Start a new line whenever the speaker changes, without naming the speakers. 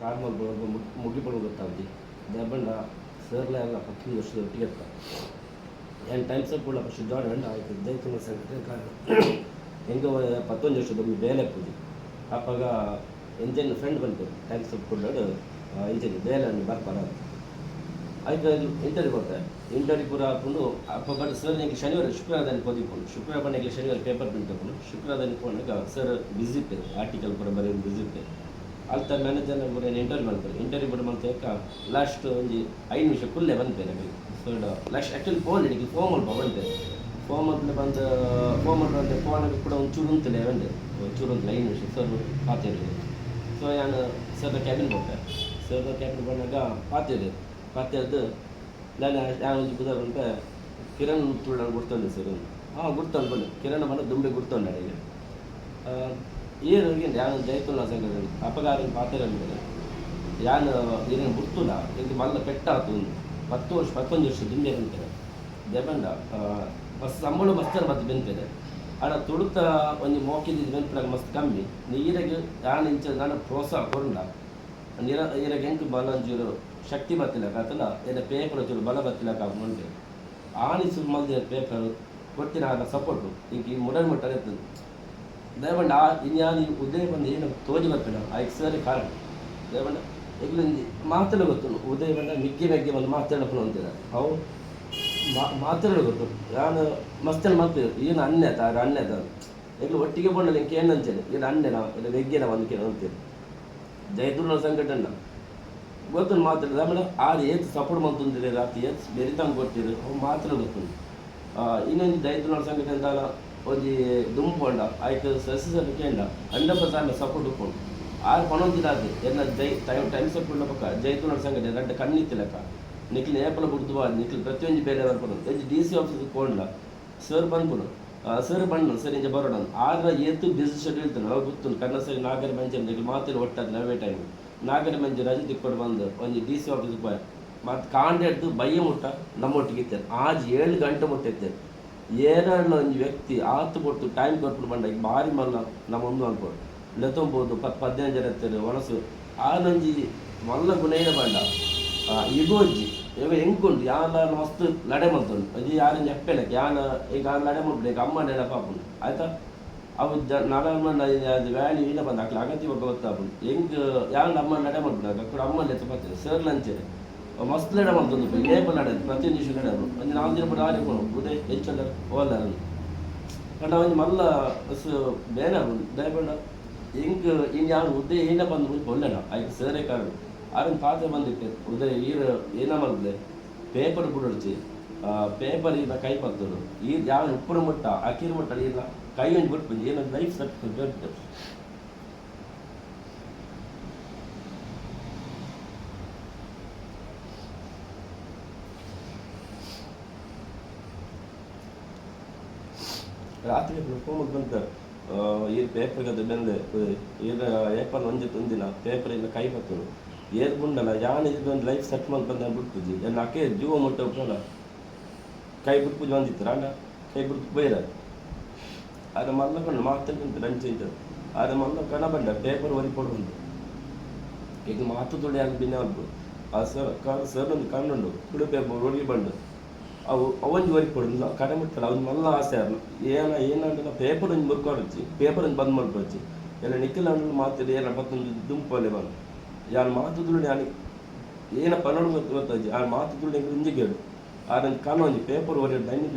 Start ಮುಗಿ ಮುಗಿಬೋದು ಗೊತ್ತಾಗ್ತಿ ದಬ್ಬಂಡ ಸರ್ಲ ಎಲ್ಲ ಹತ್ತೊಂದು ವರ್ಷದ ಒಟ್ಟಿಗೆ ಇರ್ತ ಏನು ಟೈಮ್ಸ್ ಕೂಡ ಫಸ್ಟ್ ಜಾಯ್ನ್ ಆಯಿತು ದೈತನ ಸಂಘಟನೆ ಕಾರಣ ಹೆಂಗೆ ಪತ್ತೊಂದು ವರ್ಷದ ಒಂದು ಬೇಲೆ ಪೂಜೆ ಅಪ್ಪಾಗ ಎಂಜನ್ ಫ್ರೆಂಡ್ ಬಂತು ಟೈಮ್ಸ್ ಕೊಡ್ಲಾಡು ಎಂಜನ್ ಬೇಲೆ ಬರ್ಪಾರ ಆಯ್ತು ಇಂಟರ್ವ್ಯೂ ಬರ್ತೆ ಇಂಟರ್ವ್ಯೂ ಪೂರ ಹಾಕೊಂಡು ಅಪ್ಪ ಬಟ್ ಸರ್ ನಿಮಗೆ ಶನಿವಾರ ಶುಕ್ರವಾರದಲ್ಲಿ ಓದಿಕೊಂಡು ಶುಕ್ರವಾರ ಬಂದಾಗ ಶನಿವಾರ ಪೇಪರ್ ಪ್ರಿಂಟ್ ತಗೊಂಡು ಶುಕ್ರವಾರದಲ್ಲಿ ಕೊಂಡಾಗ ಸರ್ ಬಿಸಿ ಇರ್ತೇವೆ ಆರ್ಟಿಕಲ್ ಪೂರ ಬರೆಯೋದು ಬಿಸಿ ಇತ್ತು. ಅಲ್ತ ಮ್ಯಾನೇಜರ್ ಪೂರ ಇಂಟರ್ವ್ಯೂ ಮಾಡ್ತಾರೆ ಇಂಟರ್ವ್ಯೂ ಬಿಡ ಮಾಡ್ತೇಕ ಲಾಸ್ಟ್ ಒಂದು ಐದು ನಿಮಿಷ ಕುಲ್ಲೇ ಬಂದೆ ನಮಗೆ ಸೊ ಲಾಸ್ಟ್ ಆ್ಯಕ್ಚುಲಿ ಫೋನ್ ಹಿಡಿಗೆ ಫೋನ್ ಅಲ್ಪ ಬಂದೆ ಫೋನ್ ಅಂತ ಬಂದು ಫೋನ್ ಬಂದೆ ಫೋನ್ ಕೂಡ ಒಂದು ಚೂರು ಅಂತಲೇ ಬಂದೆ ಚೂರು ಅಂತ ಐದು ನಿಮಿಷ ಸರ್ ಪಾತಿದ್ರು ಸೊ ನಾನು ಸರ್ ಕ್ಯಾಬಿನ್ ಬಂದೆ. ಸರ್ ಕ್ಯಾಬಿನ್ ಬಂದಾಗ ಪಾತಿದ್ದೆ ಪಾತಿದ್ದು ನಾನು ನಾನು ಒಂದು ಬುಧ ಬಂದೆ ಕಿರಣ್ ತುಳು ನಾನು ಗುರ್ತಂಡೆ ಸರ್. ಹಾಂ ಗುರ್ತಂದು ಬಂದೆ ಕಿರಣ್ ಬಂದು ದುಂಬೆ ಗುರ್ತಂದೆ ನನಗೆ ಏನು ಯಾನು ಜೈತುಲ್ಲ ಸಂಘಟನೆ ಅಪಗಾರ ಪಾತ್ರ ಅಂದರೆ ಯಾನು ಏನು ಗುರ್ತುಲ್ಲ ಇದು ಮಲ್ಲ ಪೆಟ್ಟಾತು ಹತ್ತು ವರ್ಷ, ಹತ್ತೊಂದು ವರ್ಷ ದುಂಬೆ ಬಂತೇನೆ ದೇಬಂಡ ಬಸ್, ಸಂಬಳ ಮಸ್ತರ ಮತ್ತೆ ಬೆಂತದೆ. ಆಡ ತುಳುತ ಒಂದು ಮೋಕಿದ ಬೆಂತ ಮಸ್ತ್ ಕಮ್ಮಿ. ನೀರಿಗೆ ಯಾನು ಇಂಚ ನಾನು ಪ್ರೋತ್ಸಾಹ ಕೊಡಲ್ಲ ನೀರ, ನೀರಿಗೆ ಎಂಟು ಬಲ ಒಂಚೂರು ಶಕ್ತಿ ಬತ್ತಿಲ್ಲ ಆತಲ್ಲ ಏನ ಪೇಪರ್ ಚೂರು ಬಲ ಬತ್ತಿಲ್ಲ ಮುಂದೆ. ಆನಿಸು ಸುಮ್ಮನೆ ಪೇಪರ್ ಕೊಟ್ಟಿನ ಆಗ ಸಪೋರ್ಟು ಈಗ ಮುಡನ್ ಮುಟ್ಟರೆ ಇರ್ತದೆ. ದಯವಂಡ ಆ ಇನ್ಯಾನು ಉದಯ ಬಂದು ಏನು ತೋಜಿ ಬರ್ತೇನೆ ಆ ಎಕ್ಸರ್ ಕಾರಣ ದಯವಂಡ ಎಲ್ಲ ಮಾತಾಡ ಗೊತ್ತು ಉದಯ ಬಂದ ಮಿಗ್ಗೆ ಮೆಗ್ಗೆ ಬಂದು ಮಾತಾಡಪ್ಪನು ಅಂತೀರ ಅವು ಮಾತಾಡ ಗೊತ್ತು ನಾನು ಮಸ್ತಲ್ಲಿ ಮಾತಾಡ ಏನು ಅನ್ಯತ ಅದು ಅನ್ಯತ ಎಲ್ಲ ಒಟ್ಟಿಗೆ ಬಂಡ ನಿಂಗೆ ಏನು ಅಂಚೇನೆ ಇದು ಅನ್ಯನ ಇಲ್ಲ ವೆಗ್ಗೆನ ಒಂದು ಅಂದ್ಕೆ ಅಂತೀರಿ ಜೈದುರ್ನ ಸಂಘಟನೆ ಗೊತ್ತು ಮಾತಾಡಿದ ಆಮೇಲೆ ಆರು ಏತ್ ಸಪೋರ್ಟ್ ಮಾಡ್ತಿದ್ದೀರಿ ರಾತ್ರಿ ಏತ್ ಬೆರಿತಂಗೆ ಕೊಟ್ಟಿರು ಅವು ಮಾತಾಡ ಗೊತ್ತು ಇನ್ನೊಂದು ದೈದುರ್ನ ಸಂಘಟನೆ ಅಂತಾಲ ಒಂಜಿ ದುಂಪುಂಡ ಆಯ್ತು ಸಸಿ ಸರಿ ಕೇಂಡ ಹಂಡ್ರೆಡ್ ಪರ್ಸೆಂಟ್ ಸಪೋರ್ಟ್ ಉಪ್ಪುಂಡು ಆರು ಪಣೊಂದಿನ ಎನ್ನ ಜೈ, ಟೈಮ್ ಟೈಮ್ ಸಪೋರ್ಟ್ ಪಕ್ಕ ಜೈತುನ ಸಂಘಟನೆ ರೆಡ್ಡ ಕಣ್ಣಿತ್ತಿಲಕ ನಿಖಿಲ್ ಏಪಲ ಬುಡ್ದು ಬಾ, ನಿಖಿಲ್ ಪ್ರತಿಯೊಂದು ಬೇರೆ ಬರ್ಬೋದು ಎಂಜಿ ಡಿ ಸಿ ಆಫೀಸ್ ಕೊಂಡ ಸರ್ ಬಂದ್ಬಿಡು ಸರ್ ಬಣ್ಣ ಸರ್ ಇಂಜ ಬರೋಣ ಆಗ ಎತ್ತು ಬಿಸಿ ಶೆಡ್ಯೂಲ್ ಅವಾಗ ಗೊತ್ತು ಕನ್ನ ಸರಿ ನಾಗರ ಮಂಜಿ ನಿಖಿಲ್ ಮಾತಿನ ಒಟ್ಟಾದ ನವೇ ಟೈಮ್ ನಾಗರ ಮಂಜಿ ರಜೆ ತಿಕ್ಕೊಂಡು ಬಂದು, ಒಂದು ಡಿ ಸಿ ಆಫೀಸ್ ಬಾಯ್ ಮತ್ತು ಕಾಂಡ ಹಿಡ್ದು ಬಯ್ಯ ಮುಟ್ಟ, ನಮ್ಮೊಟ್ಟಿಗೆ ಇರ್ತಾರೆ ಆಜ್ ಏಳು ಗಂಟೆ ಮುಟ್ಟಿರ್ತಾರೆ ಏನಾಡ್ಲ ಒಂಜಿ ವ್ಯಕ್ತಿ ಆತು ಕೊಟ್ಟು ಟೈಮ್ ಕೊಟ್ಬಿಟ್ಟು ಬಂದಾಗ ಭಾರಿ ಮಲ್ಲ ನಮ್ಮ ಒಂದು ಅನ್ಬೋದು. ಲೆತೊಂಬೋದು ಪ ಪದ್ನೆಂಟು ಜನ ಇರ್ತಾರೆ ಒಳಸು ಆ ನಂಜಿ ಮಲ್ಲ ಗುಣೇನ ಬಂಡ ಇಗೋಂಜಿ ಇವ ಹೆಂಗುಂಡು ಯಾನ ಮಸ್ತ್ ನಡೆ ಮಂತುಂಡು ಅಜ್ಜಿ ಯಾರನ್ನ ಎಪ್ಪೆಲ್ಲ ಯಾನ ಈಗ ನಡೆ ಲಡೆ ಮಾಡ್ಬೇಕು ಅಮ್ಮ ನೆನಪಾಪುಂಡು ಆಯ್ತಾ? ಅವು ಜ ನಡಮಣ್ಣ ವ್ಯಾಲಿ ಇಲ್ಲ ಬಂದಾಕ್ಲ ಅಗತ್ಯ ಗೊತ್ತಾಪುಂಡು ಹೆಂಗೆ ಯಾರು ಅಮ್ಮ ನಡೆ ಮಾಡ್ಬಿಡಾಕ ಕೂಡ ಅಮ್ಮ ನೆಚ್ಚ ಬರ್ತಾರೆ ಸರ್ ಲಂಚರೆ ಮಸ್ತ್ ಮಾಡ್ತುಂಡು ಲೇಪ ಲಡೆ ಪ್ರತಿಯೊಂದು ದಿವಸ ಲಡೆ ಒಂದು ನಾಲ್ಕು ದಿನ ಬಿಟ್ಟು ಆರಿ ಕೊಡು ಉದಯ ಹೆಚ್ಚಲ್ಲ ಕಂಡ ಮಲ್ಲ ಬೇರೆ ದಯಬೇಡ ಹೆಂಗ್ ಇನ್ನು ಯಾರು ಉದಯ ಏನ ಬಂದು ಒಳ್ಳೆನ ಆಯ್ತು ಸೇರೇ ಕಾರಣ. ಆರನ್ ಪಾತ್ರೆ ಬಂದಿತ್ತೆ. ಉದಯ ಈರ ಏನ ಮಾಡಿದೆ ಪೇಪರ್ ಬಿಡೋಡ್ಚಿ ಪೇಪರ್ ಈಗ ಕೈ ಪತ್ತರು ಈ ಯಾವ ಉಪ್ಪುರ ಮುಟ್ಟ, ಅಕ್ಕಿರ ಮುಟ್ಟ, ಇಲ್ಲ, ಕೈ ಒಂದು ಬಿಟ್ಟು ಏನೋ ಲೈಫ್ ಸರ್ಟಿಫಿಕೇಟ್ ರಾತ್ರಿ ಫೋನ್ ಬಂತ. ಈ ಪೇಪರ್ ಅದು ಬಂದೆ. ಈಗ ಏಪಲ್ ಒಂಜಿ ತುಂದಿನ ಪೇಪರ್ ಇಲ್ಲ ಕೈ ಬತ್ತರು ಏರ್ ಗುಂಡಲ್ಲ, ಯಾನ್ ಇದೊಂದು ಲೈಫ್ ಸೆಟ್ ಮಾಡಿ ಬಂದ ಬಿಡ್ತುಜಿ ಎಲ್ಲ ಅಕ್ಕೆ ಜೀವ ಮುಟ್ಟ ಉಪ್ಪಲ್ಲ ಕೈ ಬಿಟ್ಟು ಬಂದಿತ್ತು. ರಾಂಡ ಕೈ ಬಿಟ್ಟು ಬೈರ ಅದು ಮಲ್ಲ ಕಣ್ಣು ಮಾತಾಡ್ಕೊಂತ ಲಂಚ್ ಇದ್ದು ಅದು ಮಲ್ಲ ಕಣ ಬಂದ ಪೇಪರ್ ಒರಿ ಕೊಡು ಬಂದು ಈಗ ಮಾತು ತೊಳೆ ಆಗಿ ಬಿನ್ನೆ ಆಗ್ಬೋದು ಆ ಸರ್ ಕಾರ್ ಸರ್ ಒಂದು ಕಣ್ಣುಂಡು ಪೇಪರ್ ಒಳಗೆ ಬಂದು. ಅವು ಅವೊಂದು ವರಿ ಕೊಡೋದು ಕಡೆ ಮುಟ್ಟಲ್ಲ ಅವ್ನ ಮಲ್ಲ ಆಸೆ. ಅಲ್ಲ ಏನ ಏನಂದ್ರೆ ಪೇಪರ್ ಒಂದು ಮುರ್ಕೊಡಚ್ಚಿ ಪೇಪರ್ ಒಂದು ಬಂದ್ ಮಾಡ್ಕೊಚ್ಚಿ ಎಲ್ಲ ನಿಖಿಲ್ ಅಂದ್ರೆ ಮಾತಾಡಿ ಏನ ಮತ್ತೊಂದು ದುಂಪಲ್ಲಿ ಬಂದು. ಯಾರು ಮಾತಿದ್ರು ನಾನು ಏನ ಪನ್ನೊಂದು ಗೊತ್ತು ಗೊತ್ತಾಜಿ ಆ ಮಾತು ದುಡಿ ಇಂಜಿ ಕೇಳು ಆದ್ರೆ ಕಾನು ಒಂದು ಪೇಪರ್ ಒರಿ ದೈನಿಕ